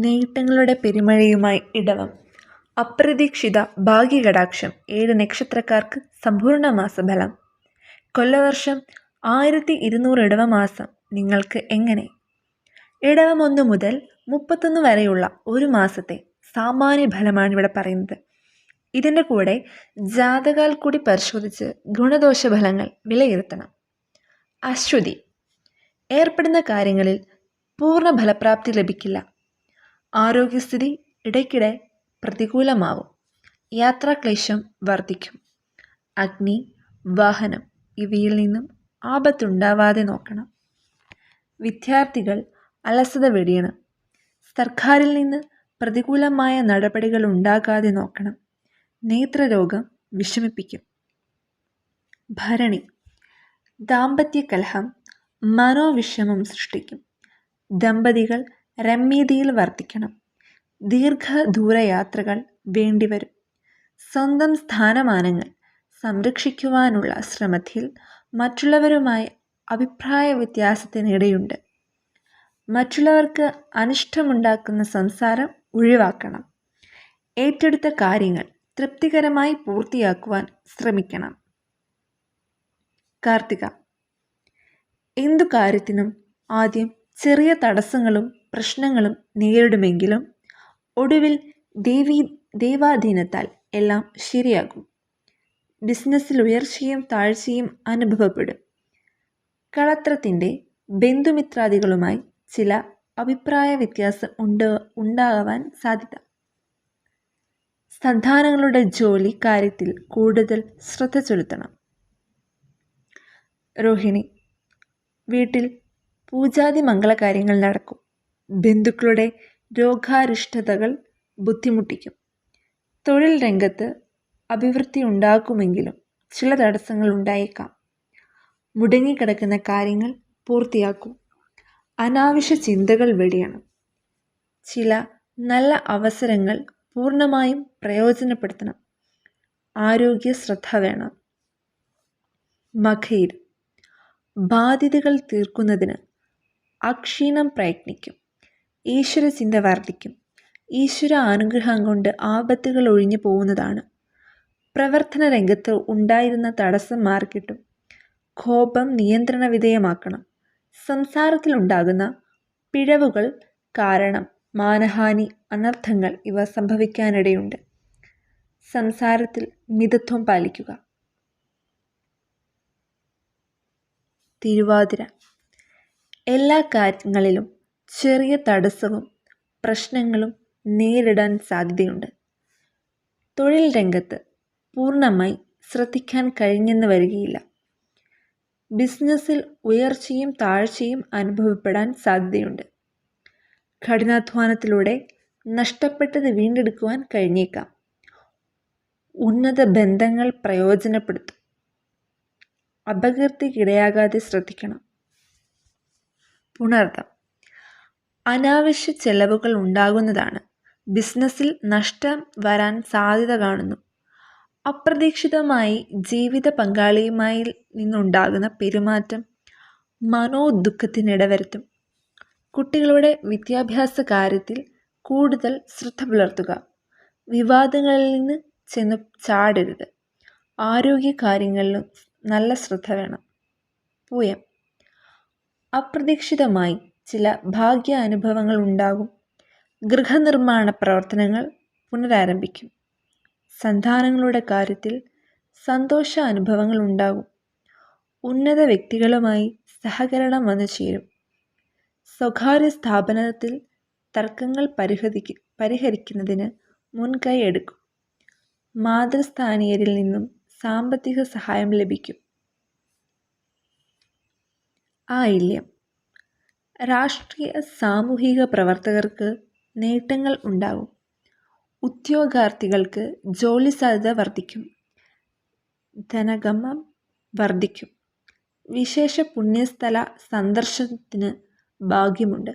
നേട്ടങ്ങളുടെ പെരുമഴയുമായി ഇടവം. അപ്രതീക്ഷിത ഭാഗ്യകടാക്ഷം ഏഴ് നക്ഷത്രക്കാർക്ക് സമ്പൂർണ മാസഫലം കൊല്ലവർഷം ആയിരത്തി ഇരുന്നൂറ് ഇടവമാസം നിങ്ങൾക്ക് എങ്ങനെ? ഇടവം ഒന്ന് മുതൽ മുപ്പത്തൊന്ന് വരെയുള്ള ഒരു മാസത്തെ സാമാന്യ ഫലമാണ് ഇവിടെ പറയുന്നത്. ഇതിന്റെ കൂടെ ജാതകാൽ കൂടി പരിശോധിച്ച് ഗുണദോഷ ഫലങ്ങൾ വിലയിരുത്തണം. അശ്വതി. ഏർപ്പെടുന്ന കാര്യങ്ങളിൽ പൂർണ ഫലപ്രാപ്തി ലഭിക്കില്ല. ആരോഗ്യസ്ഥിതി ഇടയ്ക്കിടെ പ്രതികൂലമാവും. യാത്രാക്ലേശം വർദ്ധിക്കും അഗ്നി വാഹനം ഇവയിൽ നിന്നും ആപത്തുണ്ടാവാതെ നോക്കണം. വിദ്യാർത്ഥികൾ അലസത വെടിയണം. സർക്കാരിൽ നിന്ന് പ്രതികൂലമായ നടപടികൾ ഉണ്ടാകാതെ നോക്കണം. നേത്രരോഗം വിഷമിപ്പിക്കും. ഭരണി ദാമ്പത്യ കലഹം മനോവിഷമം സൃഷ്ടിക്കും. ദമ്പതികൾ രമ്യതയിൽ വർദ്ധിക്കണം ദീർഘദൂരയാത്രകൾ വേണ്ടിവരും. സ്വന്തം സ്ഥാനമാനങ്ങൾ സംരക്ഷിക്കുവാനുള്ള ശ്രമത്തിൽ മറ്റുള്ളവരുമായി അഭിപ്രായ വ്യത്യാസത്തിനിടയുണ്ട് മറ്റുള്ളവർക്ക് അനിഷ്ടമുണ്ടാക്കുന്ന സംസാരം ഒഴിവാക്കണം. ഏറ്റെടുത്ത കാര്യങ്ങൾ തൃപ്തികരമായി പൂർത്തിയാക്കുവാൻ ശ്രമിക്കണം. കാർത്തിക എന്തു കാര്യത്തിനും ആദ്യം ചെറിയ തടസ്സങ്ങളും പ്രശ്നങ്ങളും നേരിടുമെങ്കിലും ഒടുവിൽ ദേവി ദൈവാധീനത്താൽ എല്ലാം ശരിയാകും. ബിസിനസ്സിൽ ഉയർച്ചയും താഴ്ചയും അനുഭവപ്പെടും. കളത്രത്തിന്റെ ബന്ധുമിത്രാദികളുമായി ചില അഭിപ്രായ വ്യത്യാസം ഉണ്ട് ഉണ്ടാകാൻ സാധ്യത. സന്താനങ്ങളുടെ ജോലി കാര്യത്തിൽ കൂടുതൽ ശ്രദ്ധ ചെലുത്തണം. രോഹിണി വീട്ടിൽ പൂജാതി മംഗളകാര്യങ്ങൾ നടക്കും. ബന്ധുക്കളുടെ രോഗാരിഷ്ടതകൾ ബുദ്ധിമുട്ടിക്കും. തൊഴിൽ രംഗത്ത് അഭിവൃദ്ധി ഉണ്ടാക്കുമെങ്കിലും ചില തടസ്സങ്ങൾ ഉണ്ടായേക്കാം. മുടങ്ങിക്കിടക്കുന്ന കാര്യങ്ങൾ പൂർത്തിയാക്കും. അനാവശ്യ ചിന്തകൾ വെടിയണം. ചില നല്ല അവസരങ്ങൾ പൂർണമായും പ്രയോജനപ്പെടുത്തണം. ആരോഗ്യ ശ്രദ്ധ വേണം. മഖീർ ബാധ്യതകൾ തീർക്കുന്നതിന് അക്ഷീണം പ്രയത്നിക്കും. ഈശ്വര ചിന്ത വർദ്ധിക്കും ഈശ്വര അനുഗ്രഹം കൊണ്ട് ആപത്തുകൾ ഒഴിഞ്ഞു പോകുന്നതാണ്. പ്രവർത്തന രംഗത്ത് ഉണ്ടായിരുന്ന തടസ്സം മാറിക്കിട്ടും കോപം നിയന്ത്രണ വിധേയമാക്കണം. സംസാരത്തിലുണ്ടാകുന്ന പിഴവുകൾ കാരണം മാനഹാനി അനർത്ഥങ്ങൾ ഇവ സംഭവിക്കാനിടയുണ്ട്. സംസാരത്തിൽ മിതത്വം പാലിക്കുക. തിരുവാതിര. എല്ലാ കാര്യങ്ങളിലും ചെറിയ തടസ്സവും പ്രശ്നങ്ങളും നേരിടാൻ സാധ്യതയുണ്ട്. തൊഴിൽ രംഗത്ത് പൂർണമായി ശ്രദ്ധിക്കാൻ കഴിഞ്ഞെന്ന് വരികയില്ല. ബിസിനസ്സിൽ ഉയർച്ചയും താഴ്ചയും അനുഭവപ്പെടാൻ സാധ്യതയുണ്ട്. കഠിനാധ്വാനത്തിലൂടെ നഷ്ടപ്പെട്ടത് വീണ്ടെടുക്കുവാൻ കഴിഞ്ഞേക്കാം. ഉന്നത ബന്ധങ്ങൾ പ്രയോജനപ്പെടുത്തും. അപകീർത്തിക്കിടയാകാതെ ശ്രദ്ധിക്കണം. പുണർദം. അനാവശ്യ ചെലവുകൾ ഉണ്ടാകുന്നതാണ്. ബിസിനസ്സിൽ നഷ്ടം വരാൻ സാധ്യത കാണുന്നു. അപ്രതീക്ഷിതമായി ജീവിത പങ്കാളിയുമായി നിന്നുണ്ടാകുന്ന പെരുമാറ്റം മനോദുഃഖത്തിനിടവരുത്തും. കുട്ടികളുടെ വിദ്യാഭ്യാസ കാര്യത്തിൽ കൂടുതൽ ശ്രദ്ധ പുലർത്തുക. വിവാദങ്ങളിൽ നിന്ന് ചെന്ന് ചാടരുത്. ആരോഗ്യ കാര്യങ്ങളിലും നല്ല ശ്രദ്ധ വേണം. പൂയം. അപ്രതീക്ഷിതമായി ചില ഭാഗ്യ അനുഭവങ്ങൾ ഉണ്ടാകും. ഗൃഹനിർമ്മാണ പ്രവർത്തനങ്ങൾ പുനരാരംഭിക്കും. സന്താനങ്ങളുടെ കാര്യത്തിൽ സന്തോഷ അനുഭവങ്ങൾ ഉണ്ടാകും. ഉന്നത വ്യക്തികളുമായി സഹകരണം വന്നു ചേരും. സ്വകാര്യ സ്ഥാപനത്തിൽ തർക്കങ്ങൾ പരിഹരിക്ക പരിഹരിക്കുന്നതിന് മുൻകൈ എടുക്കും. മാതൃസ്ഥാനീയരിൽ നിന്നും സാമ്പത്തിക സഹായം ലഭിക്കും. ആയില്യം. രാഷ്ട്രീയ സാമൂഹിക പ്രവർത്തകർക്ക് നേട്ടങ്ങൾ ഉണ്ടാകും ഉദ്യോഗാർത്ഥികൾക്ക് ജോലി സാധ്യത വർദ്ധിക്കും. ധനഗമം വർദ്ധിക്കും. വിശേഷ പുണ്യസ്ഥല സന്ദർശനത്തിന് ഭാഗ്യമുണ്ട്.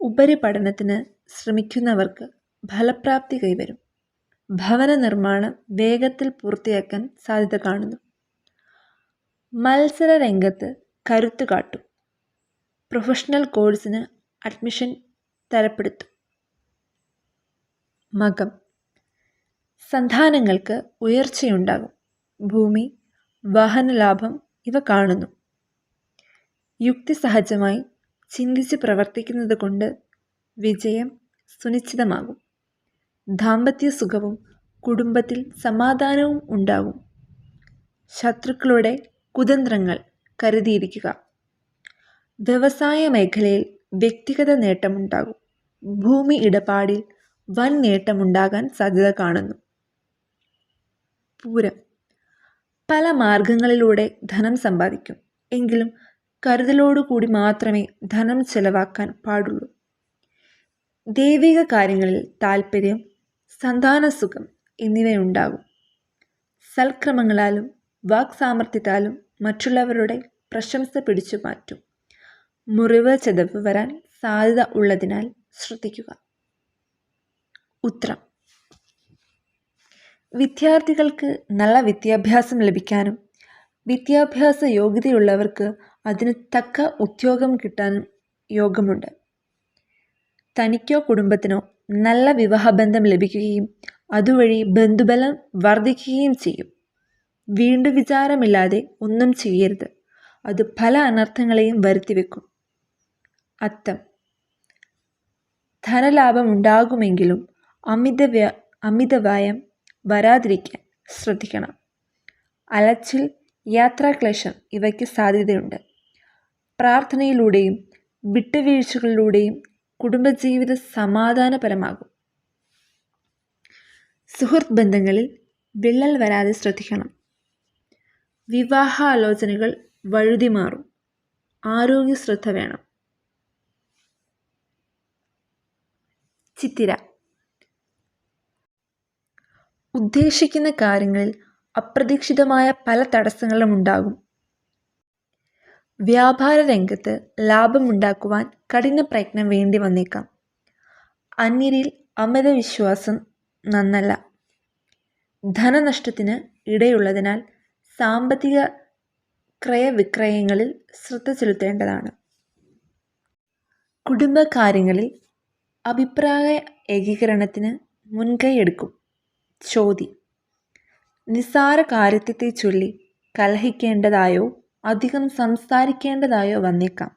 ഉപരിപഠനത്തിന് ശ്രമിക്കുന്നവർക്ക് ഫലപ്രാപ്തി കൈവരും. ഭവന നിർമ്മാണം വേഗത്തിൽ പൂർത്തിയാക്കാൻ സാധ്യത കാണുന്നു. മത്സര രംഗത്ത് കരുത്തു കാട്ടും. പ്രൊഫഷണൽ കോഴ്സിന് അഡ്മിഷൻ തരപ്പെടുത്തും. മകം. സന്താനങ്ങൾക്ക് ഉയർച്ചയുണ്ടാകും. ഭൂമി വാഹനലാഭം ഇവ കാണുന്നു. യുക്തിസഹജമായി ചിന്തിച്ച് പ്രവർത്തിക്കുന്നത് കൊണ്ട് വിജയം സുനിശ്ചിതമാകും. ദാമ്പത്യ സുഖവും കുടുംബത്തിൽ സമാധാനവും ഉണ്ടാകും. ശത്രുക്കളുടെ കുതന്ത്രങ്ങൾ കരുതിയിരിക്കുക. വ്യവസായ മേഖലയിൽ വ്യക്തിഗത നേട്ടമുണ്ടാകും. ഭൂമി ഇടപാടിൽ വൻ നേട്ടമുണ്ടാകാൻ സാധ്യത കാണുന്നു. പൂരം. പല മാർഗങ്ങളിലൂടെ ധനം സമ്പാദിക്കും. എങ്കിലും കരുതലോടുകൂടി മാത്രമേ ധനം ചെലവാക്കാൻ പാടുള്ളൂ. ദൈവിക കാര്യങ്ങളിൽ താൽപ്പര്യം സന്താനസുഖം എന്നിവയുണ്ടാകും. സൽക്രമങ്ങളാലും വാക്സാമർത്ഥ്യത്താലും മറ്റുള്ളവരുടെ പ്രശംസ പിടിച്ചു മാറ്റും. മുറിവ് ചതവ് വരാൻ സാധ്യത ഉള്ളതിനാൽ ശ്രദ്ധിക്കുക. ഉത്തരം. വിദ്യാർത്ഥികൾക്ക് നല്ല വിദ്യാഭ്യാസം ലഭിക്കാനും വിദ്യാഭ്യാസ യോഗ്യതയുള്ളവർക്ക് അതിന് തക്ക ഉദ്യോഗം കിട്ടാനും യോഗമുണ്ട്. തനിക്കോ കുടുംബത്തിനോ നല്ല വിവാഹബന്ധം ലഭിക്കുകയും അതുവഴി ബന്ധുബലം വർദ്ധിക്കുകയും ചെയ്യും. വീണ്ടു വിചാരമില്ലാതെ ഒന്നും ചെയ്യരുത്. അത് പല അനർത്ഥങ്ങളെയും വരുത്തിവെക്കും. അത്തം. ധനലാഭം ഉണ്ടാകുമെങ്കിലും അമിത വ്യ വരാതിരിക്കാൻ ശ്രദ്ധിക്കണം. അലച്ചിൽ യാത്രാക്ലേശം ഇവയ്ക്ക് സാധ്യതയുണ്ട്. പ്രാർത്ഥനയിലൂടെയും വിട്ടുവീഴ്ചകളിലൂടെയും കുടുംബജീവിതം സമാധാനപരമാകും. സുഹൃത്ത് ബന്ധങ്ങളിൽ വിള്ളൽ വരാതെ ശ്രദ്ധിക്കണം. വിവാഹാലോചനകൾ വഴുതിമാറും. ആരോഗ്യ ശ്രദ്ധ വേണം. ചിത്തിര. ഉദ്ദേശിക്കുന്ന കാര്യങ്ങളിൽ അപ്രതീക്ഷിതമായ പല തടസ്സങ്ങളും ഉണ്ടാകും. വ്യാപാര രംഗത്ത് ലാഭമുണ്ടാക്കുവാൻ കഠിന പ്രയത്നം വേണ്ടി വന്നേക്കാം. അന്യരിൽ അമിത വിശ്വാസം നന്നല്ല. ധനനഷ്ടത്തിന് ഇടയുള്ളതിനാൽ സാമ്പത്തിക ക്രയവിക്രയങ്ങളിൽ ശ്രദ്ധ ചെലുത്തേണ്ടതാണ്. കുടുംബകാര്യങ്ങളിൽ അഭിപ്രായ ഏകീകരണത്തിന് മുൻകൈയെടുക്കും ചോതി നിസ്സാര കാര്യത്തെ ചൊല്ലി കലഹിക്കേണ്ടതായോ അധികം സംസാരിക്കേണ്ടതായോ വന്നേക്കാം.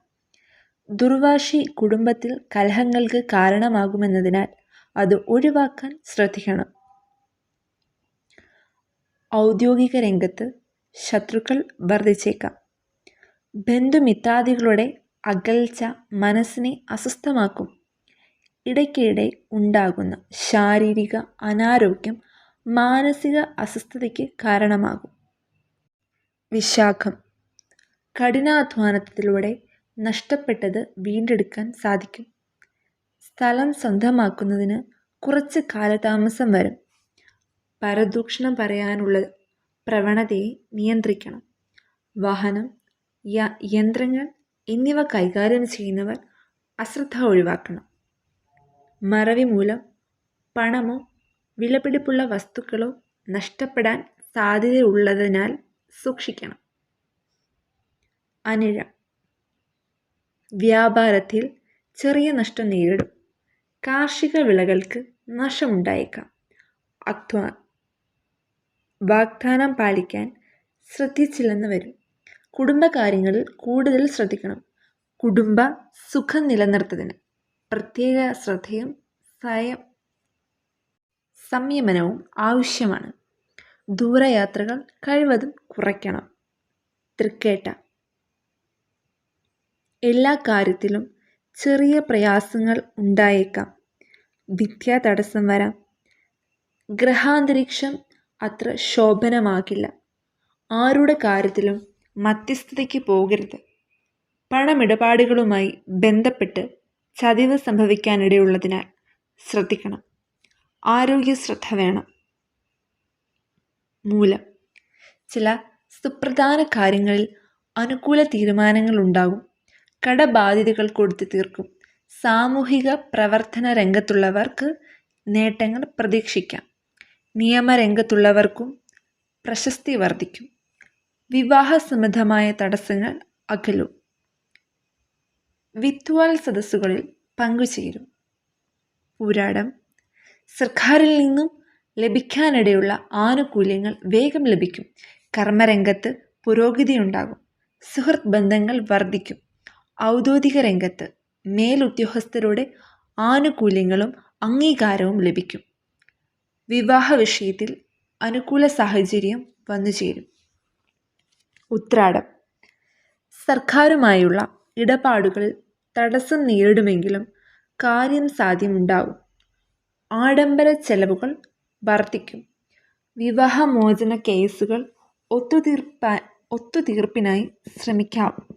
ദുർവാശി കുടുംബത്തിൽ കലഹങ്ങൾക്ക് കാരണമാകുമെന്നതിനാൽ അത് ഒഴിവാക്കാൻ ശ്രദ്ധിക്കണം. ഔദ്യോഗിക രംഗത്ത് ശത്രുക്കൾ വർദ്ധിച്ചേക്കാം. ബന്ധുമിത്രാദികളുടെ അകൽച്ച മനസ്സിനെ അസ്വസ്ഥമാക്കും. ഇടയ്ക്കിടെ ഉണ്ടാകുന്ന ശാരീരിക അനാരോഗ്യം മാനസിക അസ്വസ്ഥതയ്ക്ക് കാരണമാകും. വിശാഖം. കഠിനാധ്വാനത്തിലൂടെ നഷ്ടപ്പെട്ടത് വീണ്ടെടുക്കാൻ സാധിക്കും. സ്ഥലം സ്വന്തമാക്കുന്നതിന് കുറച്ച് കാലതാമസം വരും. പരദൂഷണം പറയാനുള്ള പ്രവണതയെ നിയന്ത്രിക്കണം. വാഹനം യന്ത്രങ്ങൾ എന്നിവ കൈകാര്യം ചെയ്യുന്നവർ അശ്രദ്ധ ഒഴിവാക്കണം. മറവി മൂലം പണമോ വിലപിടിപ്പുള്ള വസ്തുക്കളോ നഷ്ടപ്പെടാൻ സാധ്യതയുള്ളതിനാൽ സൂക്ഷിക്കണം. അനിഴ. വ്യാപാരത്തിൽ ചെറിയ നഷ്ടം നേരിടും. കാർഷിക വിളകൾക്ക് നഷ്ടമുണ്ടായേക്കാം അധ്വാ വാഗ്ദാനം പാലിക്കാൻ ശ്രദ്ധിച്ചില്ലെന്ന് വരും. കുടുംബകാര്യങ്ങളിൽ കൂടുതൽ ശ്രദ്ധിക്കണം. കുടുംബ സുഖം നിലനിർത്തുന്നതിന് പ്രത്യേക ശ്രദ്ധയും സ്വയം സംയമനവും ആവശ്യമാണ്. ദൂരയാത്രകൾ കഴിവതും കുറയ്ക്കണം. തൃക്കേട്ട. എല്ലാ കാര്യത്തിലും ചെറിയ പ്രയാസങ്ങൾ ഉണ്ടായേക്കാം. വിദ്യാ തടസ്സം വരാം. ഗ്രഹാന്തരീക്ഷം അത്ര ശോഭനമാകില്ല. ആരുടെ കാര്യത്തിലും മധ്യസ്ഥതയ്ക്ക് പോകരുത്. പണമിടപാടുകളുമായി ബന്ധപ്പെട്ട് ചതിവ് സംഭവിക്കാനിടയുള്ളതിനാൽ ശ്രദ്ധിക്കണം. ആരോഗ്യ ശ്രദ്ധ വേണം. മൂലം. ചില സുപ്രധാന കാര്യങ്ങളിൽ അനുകൂല തീരുമാനങ്ങൾ ഉണ്ടാകും. കടബാധ്യതകൾ കൊടുത്തു തീർക്കും. സാമൂഹിക പ്രവർത്തന രംഗത്തുള്ളവർക്ക് നേട്ടങ്ങൾ പ്രതീക്ഷിക്കാം. നിയമരംഗത്തുള്ളവർക്കും പ്രശസ്തി വർദ്ധിക്കും. വിവാഹ സംബന്ധമായ തടസ്സങ്ങൾ അകലും. വിത്വാൽ സദസ്സുകളിൽ പങ്കുചേരും. പൂരാടം. സർക്കാരിൽ നിന്നും ലഭിക്കാനിടയുള്ള ആനുകൂല്യങ്ങൾ വേഗം ലഭിക്കും. കർമ്മരംഗത്ത് പുരോഗതി ഉണ്ടാകും സുഹൃത്ത് ബന്ധങ്ങൾ വർദ്ധിക്കും. ഔദ്യോഗിക രംഗത്ത് മേലുദ്യോഗസ്ഥരുടെ ആനുകൂല്യങ്ങളും അംഗീകാരവും ലഭിക്കും. വിവാഹ വിഷയത്തിൽ അനുകൂല സാഹചര്യം വന്നുചേരും ഉത്രാടം. സർക്കാരുമായുള്ള ഇടപാടുകൾ തടസ്സം നേരിടുമെങ്കിലും കാര്യം സാധ്യമുണ്ടാവും. ആഡംബര ചെലവുകൾ വർദ്ധിക്കും വിവാഹമോചന കേസുകൾ ഒത്തുതീർപ്പാൻ ഒത്തുതീർപ്പിനായി ശ്രമിക്കാം.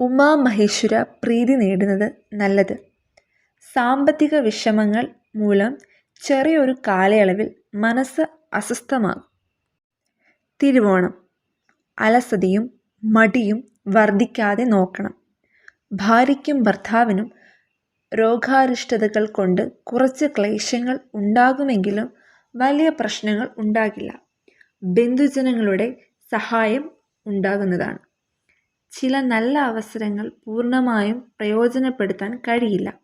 ഉമാമഹേശ്വര പ്രീതി നേടുന്നത് നല്ലത്. സാമ്പത്തിക വിഷമങ്ങൾ മൂലം ചെറിയൊരു കാലയളവിൽ മനസ്സ് അസ്വസ്ഥമാകും. തിരുവോണം. അലസതയും മടിയും വർദ്ധിക്കാതെ നോക്കണം. ഭാര്യയ്ക്കും ഭർത്താവിനും രോഗാരിഷ്ടതകൾ കൊണ്ട് കുറച്ച് ക്ലേശങ്ങൾ ഉണ്ടാകുമെങ്കിലും വലിയ പ്രശ്നങ്ങൾ ഉണ്ടാകില്ല. ബന്ധുജനങ്ങളുടെ സഹായം ഉണ്ടാകുന്നതാണ്. ചില നല്ല അവസരങ്ങൾ പൂർണമായും പ്രയോജനപ്പെടുത്താൻ കഴിയില്ല.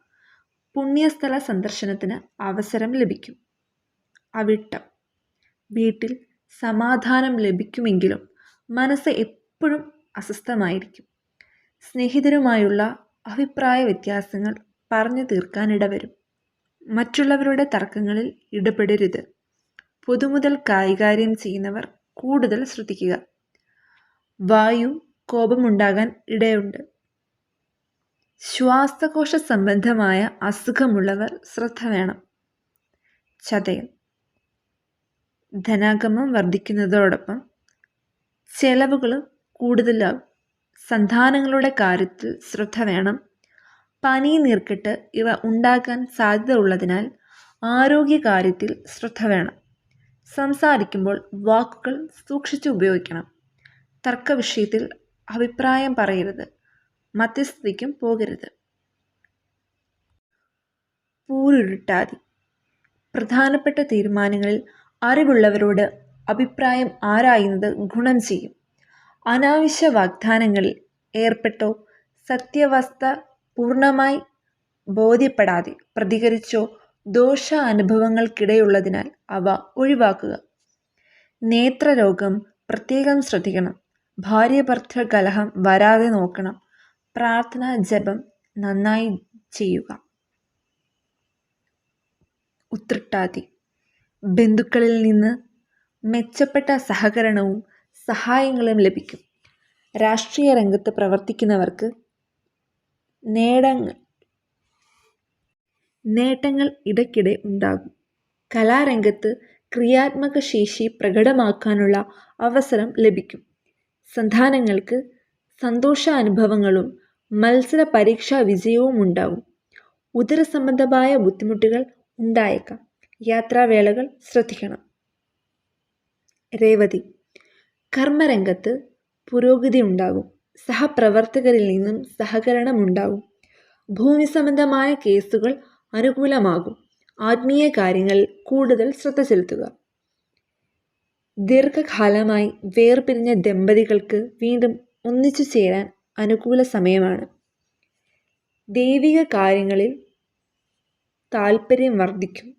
പുണ്യസ്ഥല സന്ദർശനത്തിന് അവസരം ലഭിക്കും. അവിട്ടം. വീട്ടിൽ സമാധാനം ലഭിക്കുമെങ്കിലും മനസ്സ് എപ്പോഴും അസ്വസ്ഥമായിരിക്കും. സ്നേഹിതരുമായുള്ള അഭിപ്രായ വ്യത്യാസങ്ങൾ പറഞ്ഞു തീർക്കാനിടവരും. മറ്റുള്ളവരുടെ തർക്കങ്ങളിൽ ഇടപെടരുത്. പൊതുമുതൽ കൈകാര്യം ചെയ്യുന്നവർ കൂടുതൽ ശ്രദ്ധിക്കുക. വായു കോപമുണ്ടാകാൻ ഇടയുണ്ട്. ശ്വാസകോശ സംബന്ധമായ അസുഖമുള്ളവർ ശ്രദ്ധ വേണം. ചതയം. ധനാഗമം വർദ്ധിക്കുന്നതോടൊപ്പം ചെലവുകൾ കൂടുതലാകും. സന്താനങ്ങളുടെ കാര്യത്തിൽ ശ്രദ്ധ വേണം. പനി നീർക്കെട്ട് ഇവ ഉണ്ടാകാൻ സാധ്യത ഉള്ളതിനാൽ ആരോഗ്യകാര്യത്തിൽ ശ്രദ്ധ വേണം. സംസാരിക്കുമ്പോൾ വാക്കുകൾ സൂക്ഷിച്ച് ഉപയോഗിക്കണം. തർക്ക വിഷയത്തിൽ അഭിപ്രായം പറയരുത്. മധ്യസ്ഥതയ്ക്കും പോകരുത്. പൂരുരുട്ടാതി. പ്രധാനപ്പെട്ട തീരുമാനങ്ങളിൽ അറിവുള്ളവരോട് അഭിപ്രായം ആരായുന്നത് ഗുണം ചെയ്യും. അനാവശ്യ വാഗ്ദാനങ്ങളിൽ ഏർപ്പെട്ടോ? സത്യാവസ്ഥ പൂർണമായി ബോധ്യപ്പെടാതെ പ്രതികരിച്ചോ? ദോഷ അനുഭവങ്ങൾക്കിടയുള്ളതിനാൽ അവ ഒഴിവാക്കുക. നേത്രരോഗം പ്രത്യേകം ശ്രദ്ധിക്കണം. ഭാര്യ ഭർത്തൃ കലഹം വരാതെ നോക്കണം. പ്രാർത്ഥന ജപം നന്നായി ചെയ്യുക. ഉത്രട്ടാതി. ബന്ധുക്കളിൽ നിന്ന് മെച്ചപ്പെട്ട സഹകരണവും സഹായങ്ങളും ലഭിക്കും. രാഷ്ട്രീയ രംഗത്ത് പ്രവർത്തിക്കുന്നവർക്ക് നേടങ്ങൾ നേട്ടങ്ങൾ ഇടയ്ക്കിടെ ഉണ്ടാകും. കലാരംഗത്ത് ക്രിയാത്മക ശേഷി പ്രകടമാക്കാനുള്ള അവസരം ലഭിക്കും. സന്താനങ്ങൾക്ക് സന്തോഷാനുഭവങ്ങളും മത്സര പരീക്ഷാ വിജയവും ഉണ്ടാവും ഉദര സംബന്ധമായ ബുദ്ധിമുട്ടുകൾ ഉണ്ടായേക്കാം. യാത്രാവേളകൾ ശ്രദ്ധിക്കണം. രേവതി കർമ്മരംഗത്ത് പുരോഗതി ഉണ്ടാകും സഹപ്രവർത്തകരിൽ നിന്നും സഹകരണം ഉണ്ടാകും ഭൂമി സംബന്ധമായ കേസുകൾ അനുകൂലമാകും. ആത്മീയ കാര്യങ്ങളിൽ കൂടുതൽ ശ്രദ്ധ ചെലുത്തുക. ദീർഘകാലമായി വേർപിരിഞ്ഞ ദമ്പതികൾക്ക് വീണ്ടും ഒന്നിച്ചു ചേരാൻ അനുകൂല സമയമാണ്. ദൈവിക കാര്യങ്ങളിൽ താൽപ്പര്യം വർദ്ധിക്കും.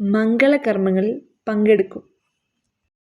മംഗളകർമ്മങ്ങളിൽ പങ്കെടുക്കും.